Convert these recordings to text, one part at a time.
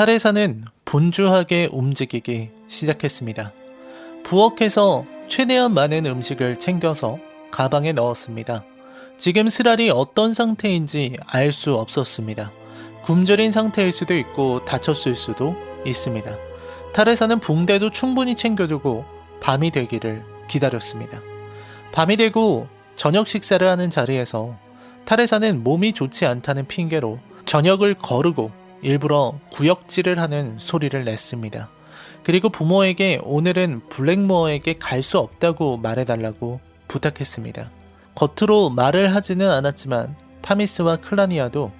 탈의사는 분주하게 움직이기 시작했습니다. 부엌에서 최대한 많은 음식을 챙겨서 가방에 넣었습니다. 지금 스랄이 어떤 상태인지 알 수 없었습니다. 굶주린 상태일 수도 있고 다쳤을 수도 있습니다. 탈의사는 붕대도 충분히 챙겨두고 밤이 되기를 기다렸습니다. 밤이 되고 저녁 식사를 하는 자리에서 탈의사는 몸이 좋지 않다는 핑계로 저녁을 거르고 일부러 구역질을 하는 소리를 냈습니다. 그리고 부모에게 오늘은 블랙모어에게 갈 수 없다고 말해달라고 부탁했습니다. 겉으로 말을 하지는 않았지만 타미스와 클라니아도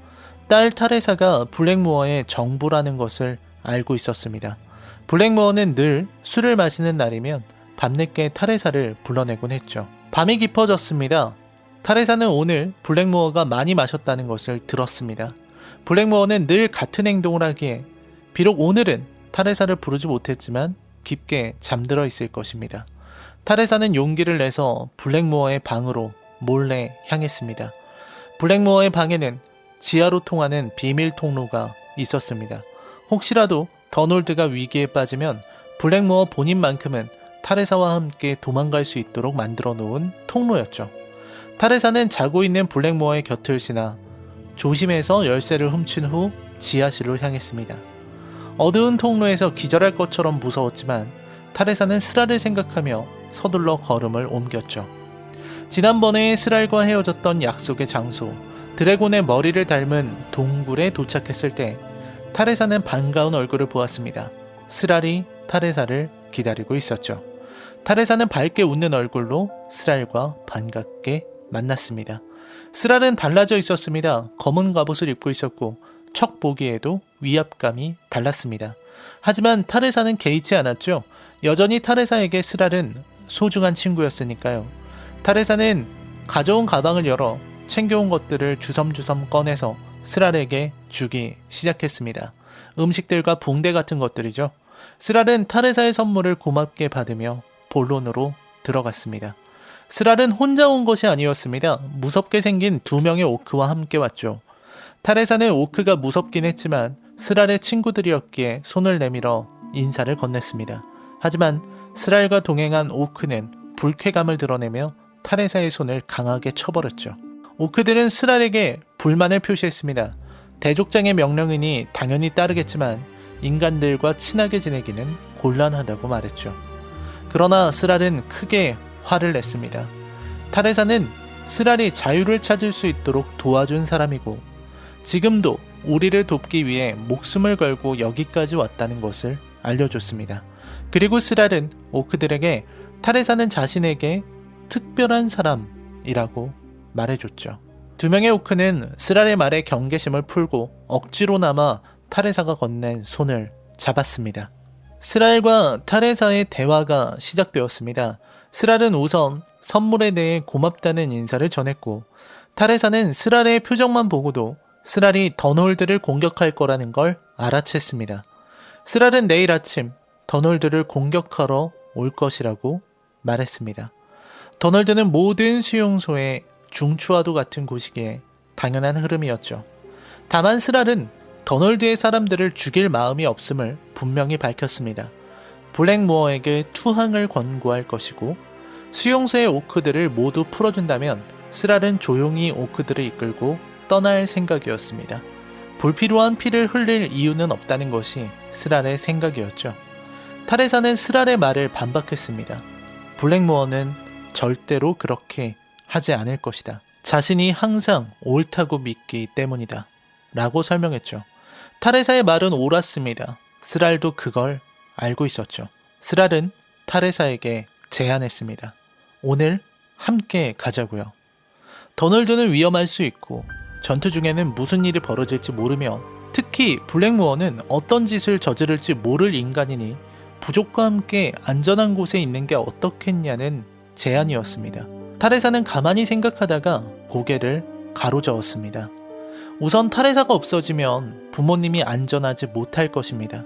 딸 타레사가 블랙모어의 정부라는 것을 알고 있었습니다. 블랙모어는 늘 술을 마시는 날이면 밤늦게 타레사를 불러내곤 했죠. 밤이 깊어졌습니다. 타레사는 오늘 블랙모어가 많이 마셨다는 것을 들었습니다. 블랙모어는 늘 같은 행동을 하기에 비록 오늘은 타레사를 부르지 못했지만 깊게 잠들어 있을 것입니다. 타레사는 용기를 내서 블랙모어의 방으로 몰래 향했습니다. 블랙모어의 방에는 지하로 통하는 비밀 통로가 있었습니다. 혹시라도 더놀드가 위기에 빠지면 블랙모어 본인만큼은 타레사와 함께 도망갈 수 있도록 만들어 놓은 통로였죠. 타레사는 자고 있는 블랙모어의 곁을 지나 조심해서 열쇠를 훔친 후 지하실로 향했습니다. 어두운 통로에서 기절할 것처럼 무서웠지만 타레사는 스랄을 생각하며 서둘러 걸음을 옮겼죠. 지난번에 스랄과 헤어졌던 약속의 장소, 드래곤의 머리를 닮은 동굴에 도착했을 때 타레사는 반가운 얼굴을 보았습니다. 스랄이 타레사를 기다리고 있었죠. 타레사는 밝게 웃는 얼굴로 스랄과 반갑게 만났습니다. 스랄은 달라져 있었습니다. 검은 갑옷을 입고 있었고 척 보기에도 위압감이 달랐습니다. 하지만 타레사는 개의치 않았죠. 여전히 타레사에게 스랄은 소중한 친구였으니까요. 타레사는 가져온 가방을 열어 챙겨온 것들을 주섬주섬 꺼내서 스랄에게 주기 시작했습니다. 음식들과 붕대 같은 것들이죠. 스랄은 타레사의 선물을 고맙게 받으며 본론으로 들어갔습니다. 스랄은 혼자 온 것이 아니었습니다. 무섭게 생긴 두 명의 오크와 함께 왔죠. 타레사는 오크가 무섭긴 했지만 스랄의 친구들이었기에 손을 내밀어 인사를 건넸습니다. 하지만 스랄과 동행한 오크는 불쾌감을 드러내며 타레사의 손을 강하게 쳐버렸죠. 오크들은 스랄에게 불만을 표시했습니다. 대족장의 명령이니 당연히 따르겠지만 인간들과 친하게 지내기는 곤란하다고 말했죠. 그러나 스랄은 크게 화를 냈습니다. 타레사는 스랄이 자유를 찾을 수 있도록 도와준 사람이고 지금도 우리를 돕기 위해 목숨을 걸고 여기까지 왔다는 것을 알려줬습니다. 그리고 스랄은 오크들에게 타레사는 자신에게 특별한 사람이라고 말해줬죠. 두 명의 오크는 스랄의 말에 경계심을 풀고 억지로나마 타레사가 건넨 손을 잡았습니다. 스랄과 타레사의 대화가 시작되었습니다. 스랄은 우선 선물에 대해 고맙다는 인사를 전했고 타레사는 스랄의 표정만 보고도 스랄이 더놀드를 공격할 거라는 걸 알아챘습니다. 스랄은 내일 아침 더놀드를 공격하러 올 것이라고 말했습니다. 더널드는 모든 수용소의 중추와도 같은 곳이기에 당연한 흐름이었죠. 다만 스랄은 더널드의 사람들을 죽일 마음이 없음을 분명히 밝혔습니다. 블랙모어에게 투항을 권고할 것이고 수용소의 오크들을 모두 풀어준다면 스랄은 조용히 오크들을 이끌고 떠날 생각이었습니다. 불필요한 피를 흘릴 이유는 없다는 것이 스랄의 생각이었죠. 타레사는 스랄의 말을 반박했습니다. 블랙모어는 절대로 그렇게 하지 않을 것이다. 자신이 항상 옳다고 믿기 때문이다. 라고 설명했죠. 타레사의 말은 옳았습니다. 스랄도 그걸 알고 있었죠. 스랄은 타레사에게 제안했습니다. 오늘 함께 가자고요. 더널드는 위험할 수 있고 전투 중에는 무슨 일이 벌어질지 모르며 특히 블랙무어는 어떤 짓을 저지를지 모를 인간이니 부족과 함께 안전한 곳에 있는 게 어떻겠냐는 제안이었습니다. 타레사는 가만히 생각하다가 고개를 가로저었습니다. 우선 타레사가 없어지면 부모님이 안전하지 못할 것입니다.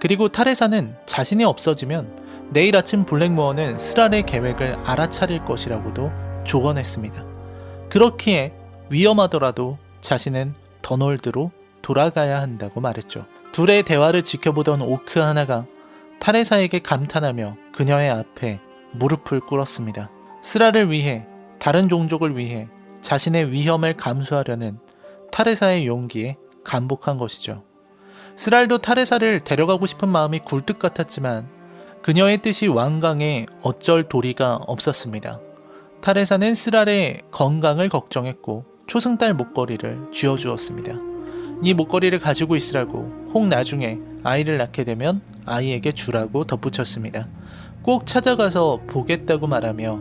그리고 타레사는 자신이 없어지면 내일 아침 블랙모어는 스랄의 계획을 알아차릴 것이라고도 조언했습니다. 그렇기에 위험하더라도 자신은 더놀드로 돌아가야 한다고 말했죠. 둘의 대화를 지켜보던 오크 하나가 타레사에게 감탄하며 그녀의 앞에 무릎을 꿇었습니다. 스라를 위해 다른 종족을 위해 자신의 위험을 감수하려는 타레사의 용기에 감복한 것이죠. 스랄도 타레사를 데려가고 싶은 마음이 굴뚝 같았지만 그녀의 뜻이 완강해 어쩔 도리가 없었습니다. 타레사는 스랄의 건강을 걱정했고 초승달 목걸이를 쥐어주었습니다. 이 목걸이를 가지고 있으라고 혹 나중에 아이를 낳게 되면 아이에게 주라고 덧붙였습니다. 꼭 찾아가서 보겠다고 말하며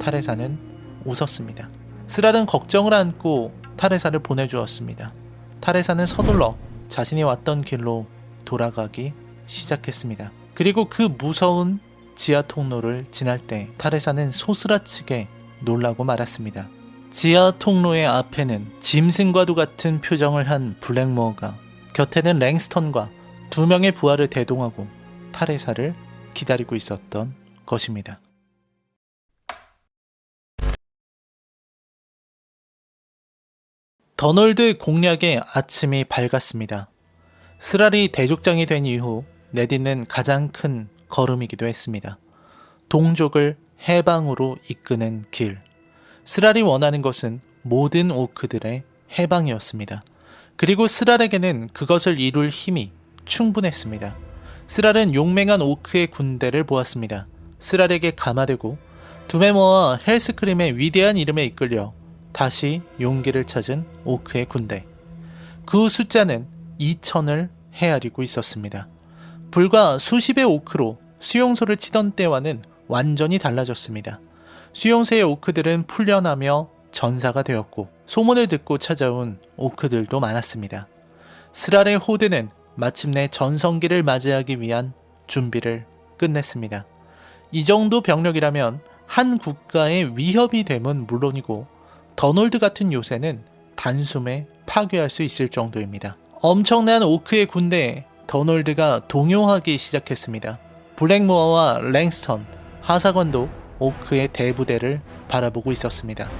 타레사는 웃었습니다. 스랄은 걱정을 안고 타레사를 보내주었습니다. 타레사는 서둘러 자신이 왔던 길로 돌아가기 시작했습니다. 그리고 그 무서운 지하 통로를 지날 때 타레사는 소스라치게 놀라고 말았습니다. 지하 통로의 앞에는 짐승과도 같은 표정을 한 블랙모어가 곁에는 랭스턴과 두 명의 부하를 대동하고 타레사를 기다리고 있었던 것입니다. 더널드 공략의 아침이 밝았습니다. 스랄이 대족장이 된 이후 내딛는 가장 큰 걸음이기도 했습니다. 동족을 해방으로 이끄는 길. 스랄이 원하는 것은 모든 오크들의 해방이었습니다. 그리고 스랄에게는 그것을 이룰 힘이 충분했습니다. 스랄은 용맹한 오크의 군대를 보았습니다. 스랄에게 감화되고 두메모와 헬스크림의 위대한 이름에 이끌려 다시 용기를 찾은 오크의 군대. 그 숫자는 2천을 헤아리고 있었습니다. 불과 수십의 오크로 수용소를 치던 때와는 완전히 달라졌습니다. 수용소의 오크들은 풀려나며 전사가 되었고 소문을 듣고 찾아온 오크들도 많았습니다. 스랄의 호드는 마침내 전성기를 맞이하기 위한 준비를 끝냈습니다. 이 정도 병력이라면 한 국가의 위협이 됨은 물론이고 더놀드 같은 요새는 단숨에 파괴할 수 있을 정도입니다. 엄청난 오크의 군대에 더놀드가 동요하기 시작했습니다. 블랙모어와 랭스턴, 하사관도 오크의 대부대를 바라보고 있었습니다.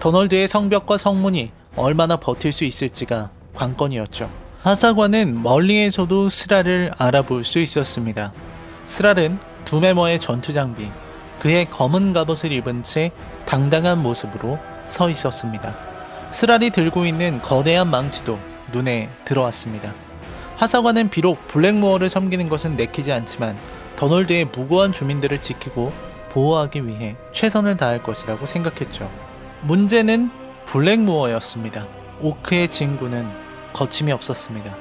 더널드의 성벽과 성문이 얼마나 버틸 수 있을지가 관건이었죠. 하사관은 멀리에서도 스라를 알아볼 수 있었습니다. 스랄은 두메머의 전투 장비, 그의 검은 갑옷을 입은 채 당당한 모습으로 서 있었습니다. 스랄이 들고 있는 거대한 망치도 눈에 들어왔습니다. 하사관은 비록 블랙모어를 섬기는 것은 내키지 않지만 더널드의 무고한 주민들을 지키고 보호하기 위해 최선을 다할 것이라고 생각했죠. 문제는 블랙모어였습니다. 오크의 진구는 거침이 없었습니다.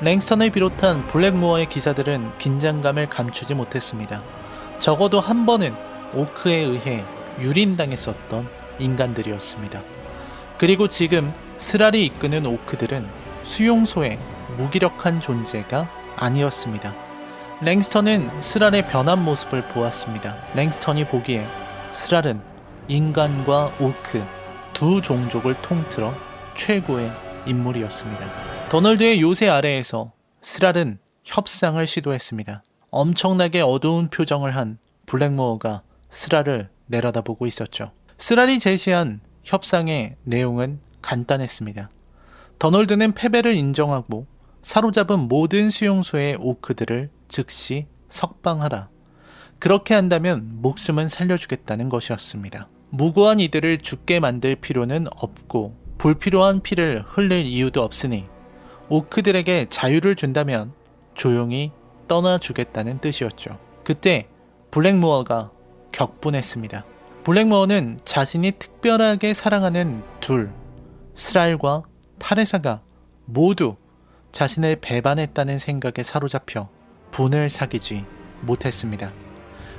랭스턴을 비롯한 블랙모어의 기사들은 긴장감을 감추지 못했습니다. 적어도 한 번은 오크에 의해 유린당했었던 인간들이었습니다. 그리고 지금 스랄이 이끄는 오크들은 수용소의 무기력한 존재가 아니었습니다. 랭스턴은 스랄의 변한 모습을 보았습니다. 랭스턴이 보기에 스랄은 인간과 오크 두 종족을 통틀어 최고의 인물이었습니다. 더널드의 요새 아래에서 스랄은 협상을 시도했습니다. 엄청나게 어두운 표정을 한 블랙모어가 스랄을 내려다보고 있었죠. 스랄이 제시한 협상의 내용은 간단했습니다. 더널드는 패배를 인정하고 사로잡은 모든 수용소의 오크들을 즉시 석방하라. 그렇게 한다면 목숨은 살려주겠다는 것이었습니다. 무고한 이들을 죽게 만들 필요는 없고 불필요한 피를 흘릴 이유도 없으니 오크들에게 자유를 준다면 조용히 떠나주겠다는 뜻이었죠. 그때 블랙모어가 격분했습니다. 블랙모어는 자신이 특별하게 사랑하는 둘, 스랄과 타레사가 모두 자신을 배반했다는 생각에 사로잡혀 분을 사귀지 못했습니다.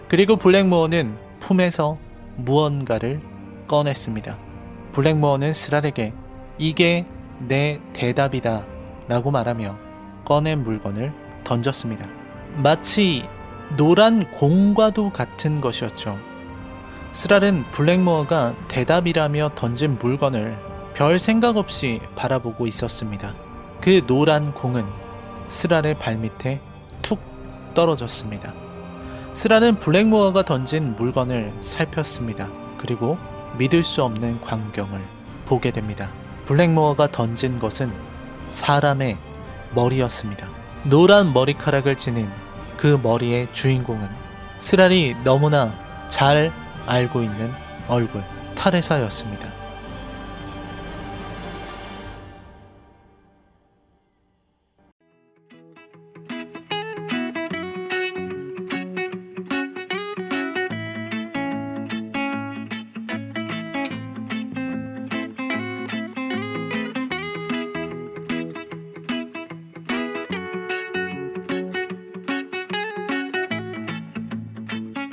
그리고 블랙모어는 품에서 무언가를 꺼냈습니다. 블랙모어는 스랄에게 이게 내 대답이다 라고 말하며 꺼낸 물건을 던졌습니다. 마치 노란 공과도 같은 것이었죠. 스랄은 블랙모어가 대답이라며 던진 물건을 별 생각 없이 바라보고 있었습니다. 그 노란 공은 스랄의 발밑에 툭 떨어졌습니다. 스랄은 블랙모어가 던진 물건을 살폈습니다. 그리고 믿을 수 없는 광경을 보게 됩니다. 블랙모어가 던진 것은 사람의 머리였습니다. 노란 머리카락을 지닌 그 머리의 주인공은 스랄이 너무나 잘 알고 있는 얼굴 타레사였습니다.